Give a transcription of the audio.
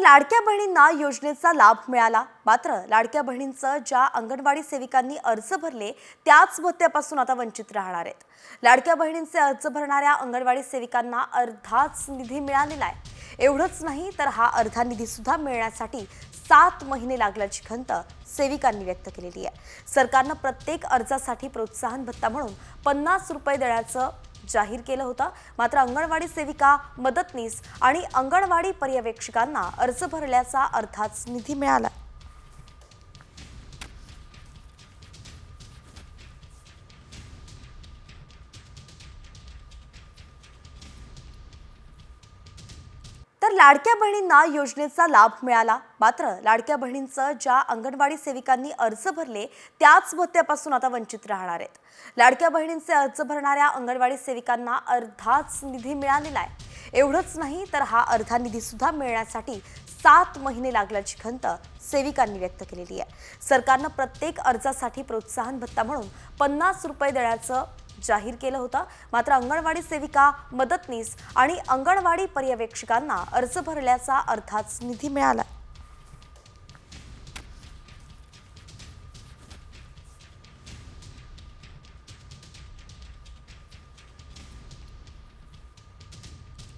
लाडक्या बहिणींना योजनेचा लाभ मिळाला. मात्र लाडक्या बहिणींचं ज्या अंगणवाडी सेविकांनी अर्ज भरले त्याच भत्त्यापासून आता वंचित राहणार आहेत. लाडक्या बहिणींचे अर्ज भरणाऱ्या अंगणवाडी सेविकांना अर्धाच निधी मिळालेला आहे. एवढंच नाही तर हा अर्धा निधी सुद्धा मिळण्यासाठी सात महिने लागल्याची खंत सेविकांनी व्यक्त केलेली आहे. सरकारनं प्रत्येक अर्जासाठी प्रोत्साहन भत्ता म्हणून पन्नास रुपये देण्याचं जाहीर केलं होतं. मात्र अंगणवाडी सेविका मदतनीस आणि अंगणवाडी पर्यवेक्षकांना अर्ज भरल्याचा अर्थाच निधी मिळाला. तर लाडक्या बहिणींना योजनेचा लाभ मिळाला. मात्र लाडक्या बहिणींचं ज्या अंगणवाडी सेविकांनी अर्ज भरले त्याच भत्त्यापासून आता वंचित राहणार आहेत. लाडक्या बहिणींचे अर्ज भरणाऱ्या अंगणवाडी सेविकांना अर्धाच निधी मिळालेला आहे. एवढंच नाही तर हा अर्धा निधी सुद्धा मिळण्यासाठी सात महिने लागल्याची खंत सेविकांनी व्यक्त केलेली आहे. सरकारनं प्रत्येक अर्जासाठी प्रोत्साहन भत्ता म्हणून पन्नास रुपये देण्याचं जाहीर केलं होतं. मात्र अंगणवाडी सेविका मदतनीस आणि अंगणवाडी पर्यवेक्षकांना अर्ज भरल्याचा अर्थाच निधी मिळाला.